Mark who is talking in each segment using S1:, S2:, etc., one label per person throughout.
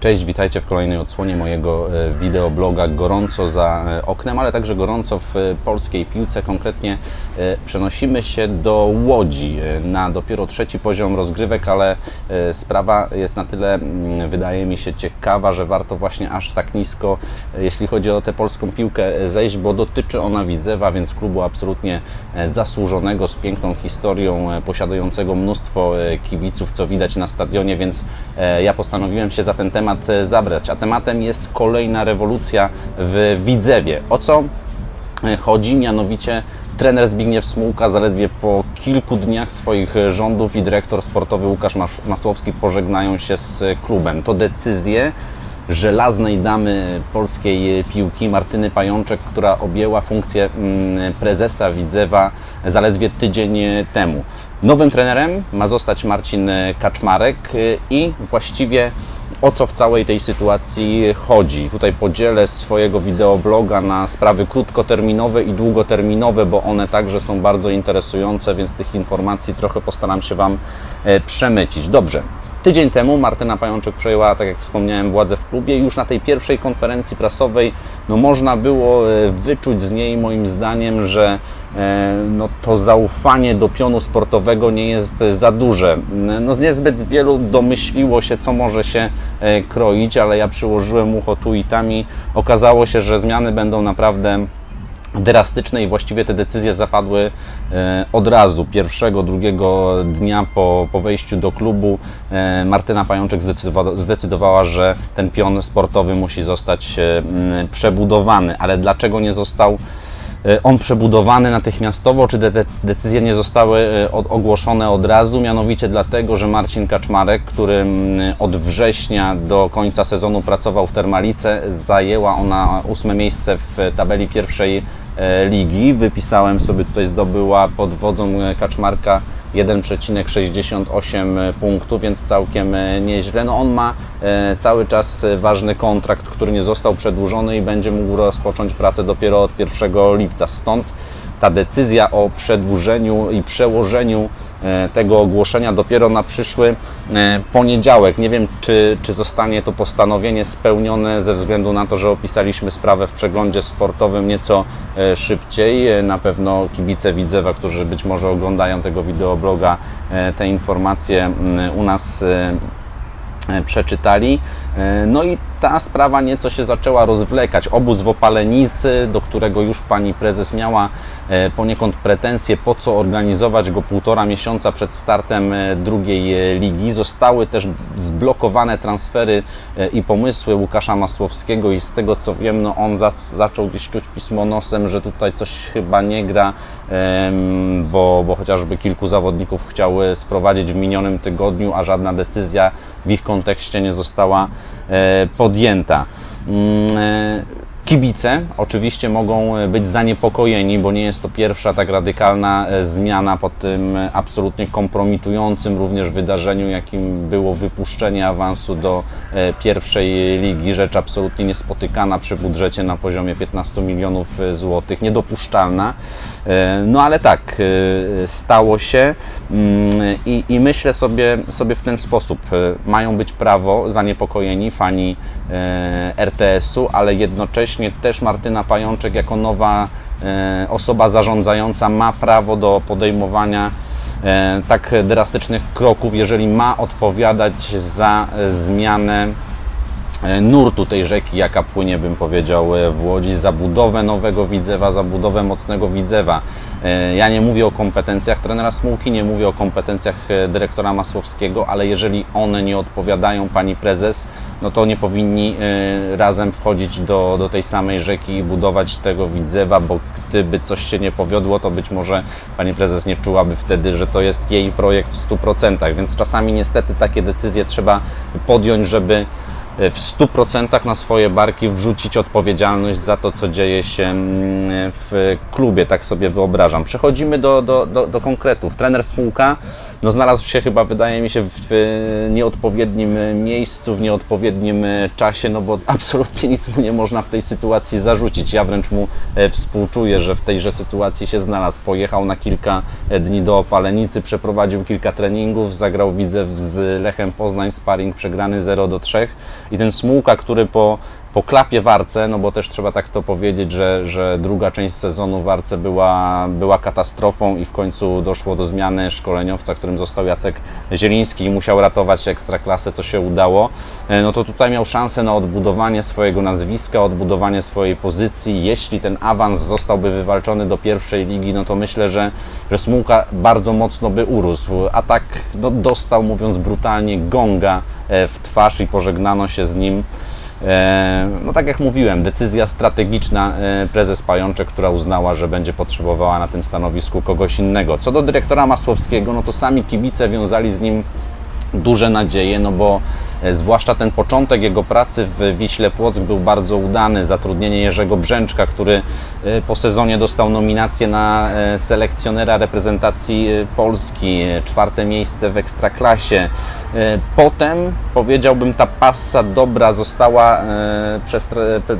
S1: Cześć, witajcie w kolejnej odsłonie mojego e, wideobloga gorąco za e, oknem, ale także gorąco w e, polskiej piłce. Konkretnie przenosimy się do Łodzi na dopiero trzeci poziom rozgrywek, ale sprawa jest na tyle, mm, wydaje mi się, ciekawa, że warto właśnie aż tak nisko, jeśli chodzi o tę polską piłkę, zejść, bo dotyczy ona Widzewa, więc klubu absolutnie zasłużonego, z piękną historią, posiadającego mnóstwo kibiców, co widać na stadionie, więc ja postanowiłem się za ten temat e, zabrać. A tematem jest kolejna rewolucja w Widzewie. O co e, chodzi? Mianowicie trener Zbigniew Smułka zaledwie po kilku dniach swoich e, rządów i dyrektor sportowy Łukasz Mas- Masłowski pożegnają się z e, klubem. To decyzje żelaznej damy polskiej piłki, Martyny Pajączek, która objęła funkcję mm, prezesa Widzewa zaledwie tydzień temu. Nowym trenerem ma zostać Marcin Kaczmarek i właściwie o co w całej tej sytuacji chodzi. Tutaj podzielę swojego wideobloga na sprawy krótkoterminowe i długoterminowe, bo one także są bardzo interesujące, więc tych informacji trochę postaram się Wam e, przemycić. Dobrze. Tydzień temu Martyna Pajączek przejęła, tak jak wspomniałem, władzę w klubie. Już na tej pierwszej konferencji prasowej no, można było e, wyczuć z niej, moim zdaniem, że e, no, to zaufanie do pionu sportowego nie jest za duże. No, niezbyt wielu domyśliło się, co może się e, kroić, ale ja przyłożyłem ucho tu i tam i okazało się, że zmiany będą naprawdę drastyczne i właściwie te decyzje zapadły e, od razu. Pierwszego, drugiego dnia po, po wejściu do klubu e, Martyna Pajączek zdecydowa- zdecydowała, że ten pion sportowy musi zostać e, przebudowany. Ale dlaczego nie został on przebudowany natychmiastowo, czy te te decyzje nie zostały od, ogłoszone od razu? Mianowicie dlatego, że Marcin Kaczmarek, który od września do końca sezonu pracował w Termalice, zajęła ona ósme miejsce w tabeli pierwszej ligi. Wypisałem sobie tutaj, zdobyła pod wodzą e, Kaczmarka 1,68 punktów, więc całkiem e, nieźle. No on ma e, cały czas e, ważny kontrakt, który nie został przedłużony i będzie mógł rozpocząć pracę dopiero od 1 lipca. Stąd ta decyzja o przedłużeniu i przełożeniu e, tego ogłoszenia dopiero na przyszły e, poniedziałek. Nie wiem, czy, czy zostanie to postanowienie spełnione ze względu na to, że opisaliśmy sprawę w przeglądzie sportowym nieco e, szybciej. E, Na pewno kibice Widzewa, którzy być może oglądają tego wideobloga, e, te informacje mm, u nas e, e, przeczytali. E, No i ta sprawa nieco się zaczęła rozwlekać. Obóz w Opalenicy, do którego już pani prezes miała e, poniekąd pretensje, po co organizować go półtora miesiąca przed startem e, drugiej ligi. Zostały też zblokowane transfery i pomysły Łukasza Masłowskiego i z tego co wiem, no on zaczął gdzieś czuć pismo nosem, że tutaj coś chyba nie gra, bo, bo chociażby kilku zawodników chciały sprowadzić w minionym tygodniu, a żadna decyzja w ich kontekście nie została podjęta. Kibice oczywiście mogą e, być zaniepokojeni, bo nie jest to pierwsza tak radykalna e, zmiana po tym e, absolutnie kompromitującym również wydarzeniu, jakim było wypuszczenie awansu do pierwszej ligi. Rzecz absolutnie niespotykana przy budżecie na poziomie 15 milionów złotych, niedopuszczalna. No ale tak, stało się mm, i, i myślę sobie, sobie w ten sposób. Mają być prawo zaniepokojeni fani RTS-u, ale jednocześnie też Martyna Pajączek jako nowa e, osoba zarządzająca ma prawo do podejmowania e, tak drastycznych kroków, jeżeli ma odpowiadać za e, zmianę nurtu tej rzeki, jaka płynie, bym powiedział, e, w Łodzi, za budowę nowego Widzewa, za budowę mocnego Widzewa. E, Ja nie mówię o kompetencjach trenera Smułki, nie mówię o kompetencjach e, dyrektora Masłowskiego, ale jeżeli one nie odpowiadają pani prezes, no to nie powinni e, razem wchodzić do, do tej samej rzeki i budować tego Widzewa, bo gdyby coś się nie powiodło, to być może pani prezes nie czułaby wtedy, że to jest jej projekt w 100%, więc czasami niestety takie decyzje trzeba podjąć, żeby w 100% na swoje barki wrzucić odpowiedzialność za to, co dzieje się mm, w klubie, tak sobie wyobrażam. Przechodzimy do, do, do, do konkretów. Trener Smułka no, znalazł się chyba, wydaje mi się, w, nieodpowiednim miejscu, w nieodpowiednim czasie, no bo absolutnie nic mu nie można w tej sytuacji zarzucić. Ja wręcz mu e, współczuję, że w tejże sytuacji się znalazł. Pojechał na kilka dni do Opalenicy, przeprowadził kilka treningów, zagrał widzę z Lechem Poznań sparring przegrany 0 do 3 i ten Smułka, który po, po klapie Warce, no bo też trzeba tak to powiedzieć, że, że druga część sezonu Warce była, była katastrofą i w końcu doszło do zmiany szkoleniowca, którym został Jacek Zieliński i musiał ratować ekstraklasę, co się udało, e, no to tutaj miał szansę na odbudowanie swojego nazwiska, odbudowanie swojej pozycji. Jeśli ten awans zostałby wywalczony do pierwszej ligi, no to myślę, że, że Smułka bardzo mocno by urósł, a tak no, dostał, mówiąc brutalnie, gonga e, w twarz i pożegnano się z nim. E, No tak jak mówiłem, decyzja strategiczna e, prezes Pajączek, która uznała, że będzie potrzebowała na tym stanowisku kogoś innego. Co do dyrektora Masłowskiego, no to sami kibice wiązali z nim duże nadzieje, no bo zwłaszcza ten początek jego pracy w Wiśle Płock był bardzo udany. Zatrudnienie Jerzego Brzęczka, który e, po sezonie dostał nominację na e, selekcjonera reprezentacji e, Polski, e, czwarte miejsce w Ekstraklasie. E, Potem powiedziałbym ta passa dobra została e, przez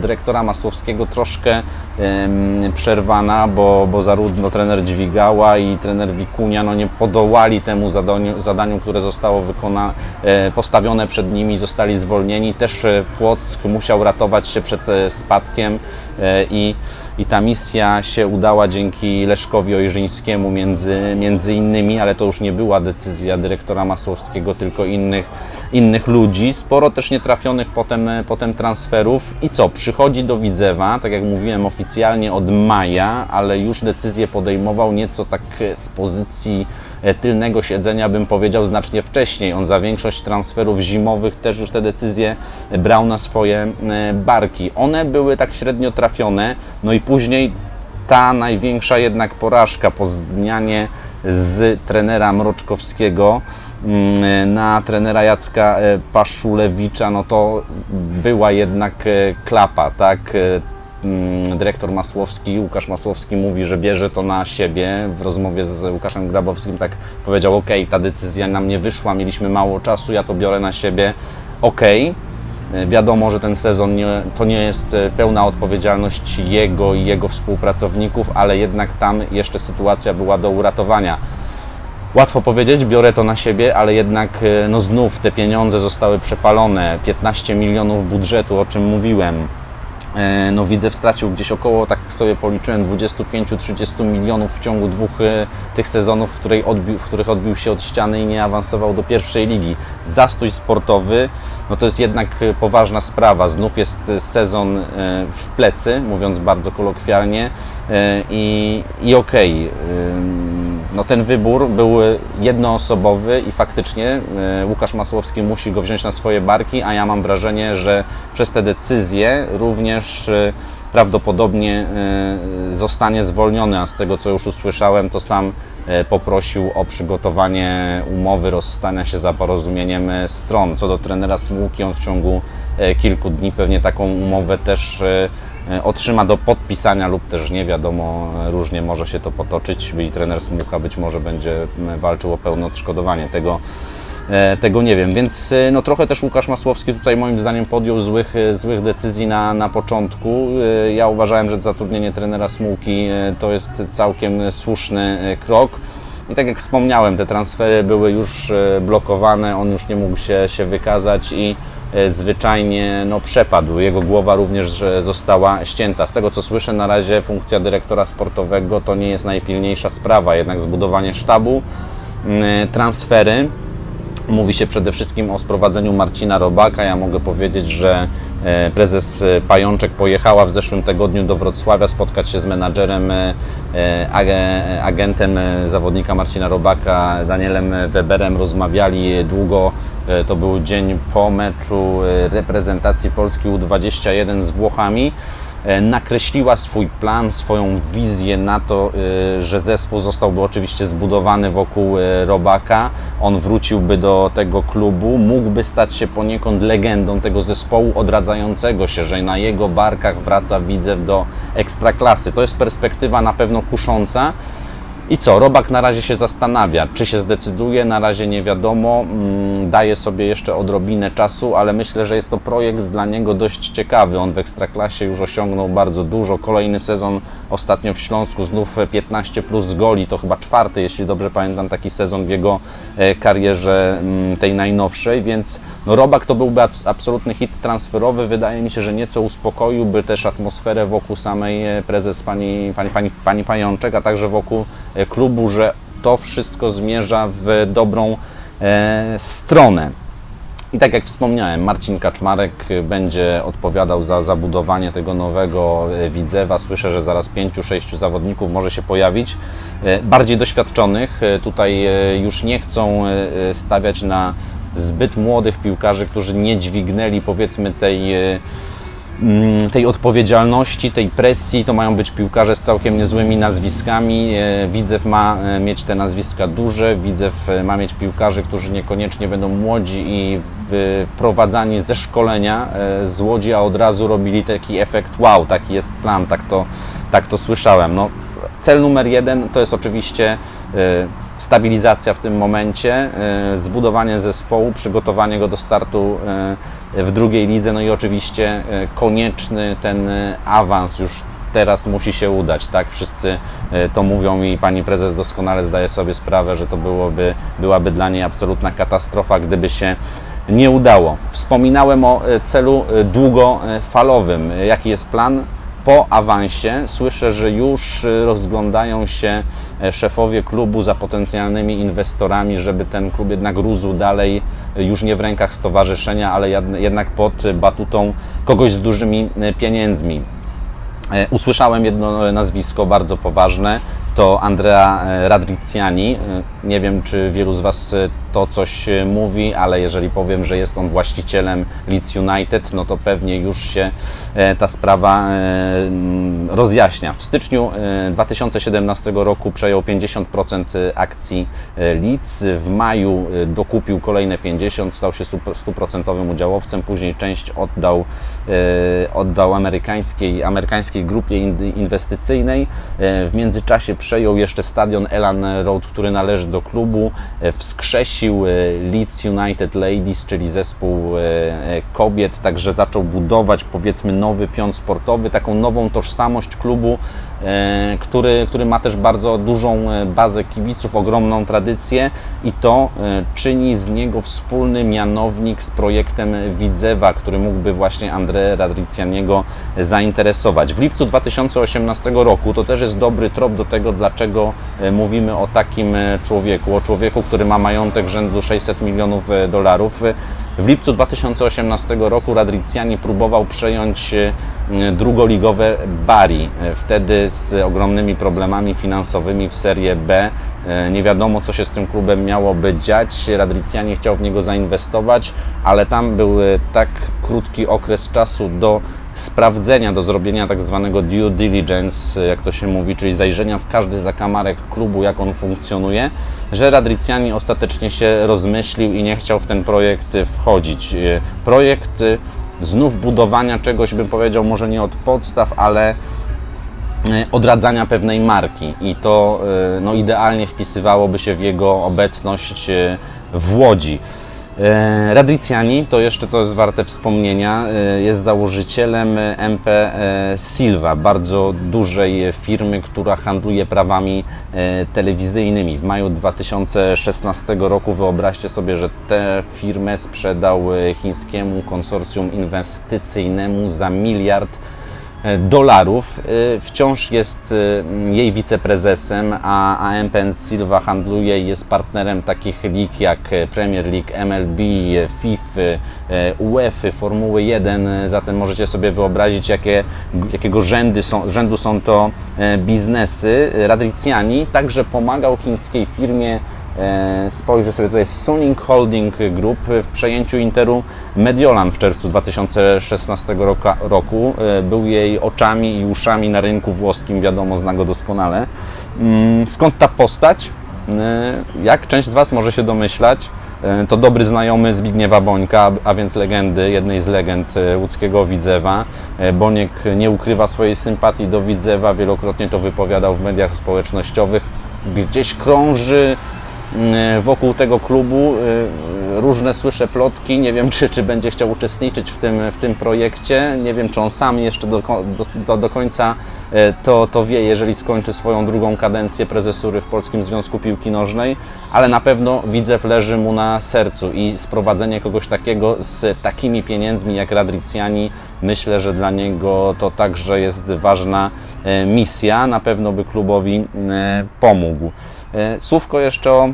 S1: dyrektora Masłowskiego troszkę przerwana, bo, bo zarówno trener Dźwigała i trener Wikunia no nie podołali temu zadaniu, zadaniu które zostało wykona, e, postawione przed nimi, zostali zwolnieni. Też e, Płock musiał ratować się przed e, spadkiem e, i i ta misja się udała dzięki Leszkowi Ojrzyńskiemu między, między innymi, ale to już nie była decyzja dyrektora Masłowskiego, tylko innych, innych ludzi. Sporo też nietrafionych potem, potem transferów. I co? Przychodzi do Widzewa, tak jak mówiłem oficjalnie od maja, ale już decyzję podejmował nieco tak z pozycji tylnego siedzenia, bym powiedział, znacznie wcześniej. On za większość transferów zimowych też już te decyzje brał na swoje e, barki. One były tak średnio trafione, no i później ta największa jednak porażka po z trenera Mroczkowskiego mm, na trenera Jacka e, Paszulewicza, no to była jednak e, klapa, tak? Mm, Dyrektor Masłowski, Łukasz Masłowski mówi, że bierze to na siebie. W rozmowie z Łukaszem Grabowskim tak powiedział, ok, ta decyzja nam nie wyszła, mieliśmy mało czasu, ja to biorę na siebie, ok. E, Wiadomo, że ten sezon nie, to nie jest e, pełna odpowiedzialność jego i jego współpracowników, ale jednak tam jeszcze sytuacja była do uratowania. Łatwo powiedzieć, biorę to na siebie, ale jednak e, no znów te pieniądze zostały przepalone. 15 milionów budżetu, o czym mówiłem. E, No Widzew stracił gdzieś około, tak sobie policzyłem, 25-30 milionów w ciągu dwóch e, tych sezonów, w, której odbił, w których odbił się od ściany i nie awansował do pierwszej ligi. Zastój sportowy, no to jest jednak e, poważna sprawa. Znów jest sezon w plecy, mówiąc bardzo kolokwialnie i, i okej. ym, no ten wybór był jednoosobowy i faktycznie e, Łukasz Masłowski musi go wziąć na swoje barki, a ja mam wrażenie, że przez te decyzje również e, prawdopodobnie e, zostanie zwolniony, a z tego co już usłyszałem, to sam poprosił o przygotowanie umowy rozstania się za porozumieniem stron. Co do trenera Smułki, on w ciągu kilku dni pewnie taką umowę też otrzyma do podpisania lub też nie wiadomo, e, różnie może się to potoczyć i trener Smułka być może będzie walczył o pełne odszkodowanie tego. e, Tego nie wiem, więc e, no trochę też Łukasz Masłowski tutaj moim zdaniem podjął złych, e, złych decyzji na, na początku. E, Ja uważałem, że zatrudnienie trenera Smułki e, to jest całkiem słuszny e, krok. I tak jak wspomniałem, te transfery były już e, blokowane, on już nie mógł się, się wykazać i e, zwyczajnie no, przepadł. Jego głowa również e, została ścięta. Z tego co słyszę, na razie funkcja dyrektora sportowego to nie jest najpilniejsza sprawa, jednak zbudowanie sztabu, mm, transfery. Mówi się przede wszystkim o sprowadzeniu Marcina Robaka. Ja mogę powiedzieć, że e, prezes e, Pajączek pojechała w zeszłym tygodniu do Wrocławia spotkać się z menadżerem, e, e, ag- agentem e, zawodnika Marcina Robaka, Danielem Weberem. Rozmawiali długo. E, To był dzień po meczu e, reprezentacji Polski U21 z Włochami e, nakreśliła swój plan, swoją wizję na to, że zespół zostałby oczywiście zbudowany wokół Robaka. On wróciłby do tego klubu, mógłby stać się poniekąd legendą tego zespołu odradzającego się, że na jego barkach wraca Widzew do ekstraklasy. To jest perspektywa na pewno kusząca. I co? Robak na razie się zastanawia, czy się zdecyduje, na razie nie wiadomo. Mm, Daje sobie jeszcze odrobinę czasu, ale myślę, że jest to projekt dla niego dość ciekawy. On w Ekstraklasie już osiągnął bardzo dużo. Kolejny sezon ostatnio w Śląsku znów 15 plus goli, to chyba czwarty, jeśli dobrze pamiętam, taki sezon w jego e, karierze mm, tej najnowszej, więc no, Robak to byłby absolutny hit transferowy. Wydaje mi się, że nieco uspokoiłby też atmosferę wokół samej e, prezes pani, pani, pani, pani Pajączek, a także wokół klubu, że to wszystko zmierza w dobrą e, stronę. I tak jak wspomniałem, Marcin Kaczmarek będzie odpowiadał za zabudowanie tego nowego e, Widzewa. Słyszę, że zaraz pięciu, sześciu zawodników może się pojawić, e, bardziej doświadczonych. E, Tutaj e, już nie chcą e, stawiać na zbyt młodych piłkarzy, którzy nie dźwignęli powiedzmy tej e, tej odpowiedzialności, tej presji. To mają być piłkarze z całkiem niezłymi nazwiskami. E, Widzew ma e, mieć te nazwiska duże, Widzew e, ma mieć piłkarzy, którzy niekoniecznie będą młodzi i wyprowadzani ze szkolenia z Łodzi, a od razu robili taki efekt wow, taki jest plan, tak to, tak to słyszałem. No, cel numer jeden to jest oczywiście stabilizacja w tym momencie, e, zbudowanie zespołu, przygotowanie go do startu e, w drugiej lidze, no i oczywiście e, konieczny ten awans już teraz musi się udać, tak? Wszyscy to mówią i pani prezes doskonale zdaje sobie sprawę, że to byłoby, byłaby dla niej absolutna katastrofa, gdyby się nie udało. Wspominałem o celu długofalowym. Jaki jest plan? Po awansie słyszę, że już e, rozglądają się e, szefowie klubu za potencjalnymi inwestorami, żeby ten klub jednak rósł dalej, e, już nie w rękach stowarzyszenia, ale jednak pod batutą kogoś z dużymi e, pieniędzmi. Usłyszałem jedno nazwisko bardzo poważne, to Andrea e, Radriciani. E, Nie wiem, czy wielu z Was e, to coś mówi, ale jeżeli powiem, że jest on właścicielem Leeds United, no to pewnie już się ta sprawa mm, rozjaśnia. W styczniu e, 2017 roku przejął 50% akcji Leeds, w maju dokupił kolejne 50%, stał się super- stuprocentowym udziałowcem, później część oddał, oddał amerykańskiej, amerykańskiej grupie in- inwestycyjnej. W międzyczasie przejął jeszcze stadion Elan Road, który należy do klubu, e, wskrzesił e, Leeds United Ladies, czyli zespół e, kobiet, także zaczął budować powiedzmy nowy pion sportowy, taką nową tożsamość klubu, który, który ma też bardzo dużą bazę kibiców, ogromną tradycję i to czyni z niego wspólny mianownik z projektem Widzewa, który mógłby właśnie André Radricianiego zainteresować. W lipcu 2018 roku to też jest dobry trop do tego, dlaczego e, mówimy o takim e, człowieku, o człowieku, który ma majątek rzędu 600 milionów e, dolarów. W lipcu 2018 roku Radriciani próbował przejąć drugoligowe Bari. E, Wtedy z ogromnymi problemami finansowymi w Serie B. E, Nie wiadomo, co się z tym klubem miałoby dziać. Radriciani chciał w niego zainwestować, ale tam był e, tak krótki okres czasu do sprawdzenia, do zrobienia tak zwanego due diligence, jak to się mówi, czyli zajrzenia w każdy zakamarek klubu, jak on funkcjonuje, że Radriciani ostatecznie się rozmyślił i nie chciał w ten projekt e, wchodzić. E, Projekt e, znów budowania czegoś, bym powiedział, może nie od podstaw, ale e, odradzania pewnej marki i to e, no, idealnie wpisywałoby się w jego obecność e, w Łodzi. E, Radriciani, to jeszcze to jest warte wspomnienia, e, jest założycielem MP e, Silva, bardzo dużej firmy, która handluje prawami telewizyjnymi. W maju 2016 roku wyobraźcie sobie, że tę firmę sprzedał chińskiemu konsorcjum inwestycyjnemu za miliard dolarów. E, Wciąż jest e, jej wiceprezesem, a, a MPN Silva handluje i jest partnerem takich lig jak e, Premier League, MLB, e, FIFA, e, UEFA, Formuły 1. e, Zatem możecie sobie wyobrazić, jakie, jakiego rzędy są, rzędu są to e, biznesy. Radriciani także pomagał chińskiej firmie E, Spojrzę sobie tutaj Suning Holding Group w przejęciu Interu Mediolan w czerwcu 2016 roku. E, Był jej oczami i uszami na rynku włoskim, wiadomo, zna go doskonale. Mm, Skąd ta postać? E, Jak część z Was może się domyślać, e, to dobry znajomy Zbigniewa Bońka, a więc legendy, jednej z legend e, łódzkiego Widzewa. E, Boniek nie ukrywa swojej sympatii do Widzewa, wielokrotnie to wypowiadał w mediach społecznościowych gdzieś krąży wokół tego klubu. y, Różne słyszę plotki, nie wiem czy, czy będzie chciał uczestniczyć w tym, w tym projekcie, nie wiem czy on sam jeszcze do, do, do, końca y, to, to wie, jeżeli skończy swoją drugą kadencję prezesury w Polskim Związku Piłki Nożnej, ale na pewno Widzew leży mu na sercu i sprowadzenie kogoś takiego z takimi pieniędzmi jak Radricjani, myślę, że dla niego to także jest ważna e, misja, na pewno by klubowi e, pomógł. E, Słówko jeszcze o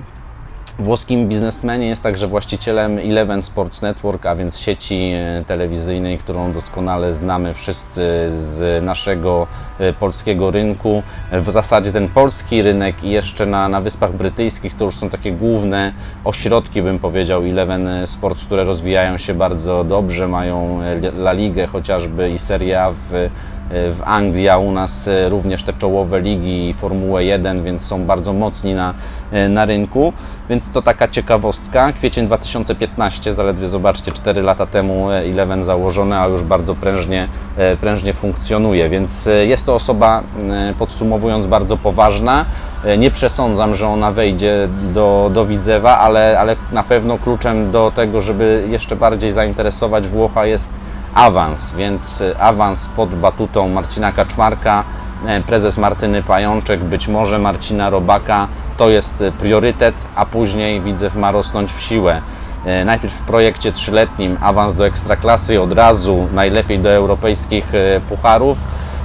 S1: włoskim biznesmenie jest także właścicielem Eleven Sports Network, a więc sieci e, telewizyjnej, którą doskonale znamy wszyscy z naszego e, polskiego rynku. W zasadzie ten polski rynek i jeszcze na, na Wyspach Brytyjskich to już są takie główne ośrodki, bym powiedział, Eleven Sports, które rozwijają się bardzo dobrze, mają La Ligę chociażby i Serie A w w Anglii, a u nas e, również te czołowe ligi i Formułę 1, więc są bardzo mocni na, e, na rynku. Więc to taka ciekawostka. Kwiecień 2015, zaledwie zobaczcie, 4 lata temu e, Eleven założone, a już bardzo prężnie, e, prężnie funkcjonuje. Więc e, jest to osoba, e, podsumowując, bardzo poważna. E, Nie przesądzam, że ona wejdzie do, do Widzewa, ale, ale na pewno kluczem do tego, żeby jeszcze bardziej zainteresować Włocha jest awans, więc y, awans pod batutą Marcina Kaczmarka, e, prezes Martyny Pajączek, być może Marcina Robaka, to jest y, priorytet, a później Widzew ma rosnąć w siłę. E, Najpierw w projekcie trzyletnim awans do ekstraklasy od razu najlepiej do europejskich e, pucharów,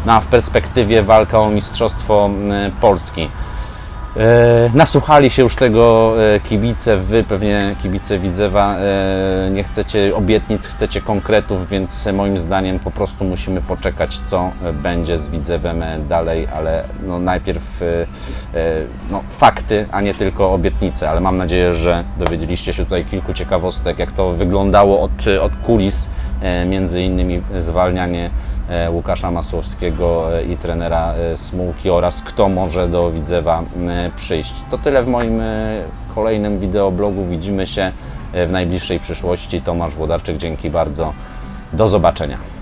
S1: no a w perspektywie walka o Mistrzostwo Polski. E, Nasłuchali się już tego e, kibice, wy pewnie kibice Widzewa e, nie chcecie obietnic, chcecie konkretów, więc moim zdaniem po prostu musimy poczekać, co będzie z Widzewem dalej, ale no najpierw no, fakty, a nie tylko obietnice, ale mam nadzieję, że dowiedzieliście się tutaj kilku ciekawostek, jak to wyglądało od, od kulis, między innymi zwalnianie Łukasza Masłowskiego e, i trenera e, Smułki oraz kto może do Widzewa e, przyjść. To tyle w moim e, kolejnym wideoblogu. Widzimy się e, w najbliższej przyszłości. Tomasz Włodarczyk, dzięki bardzo. Do zobaczenia.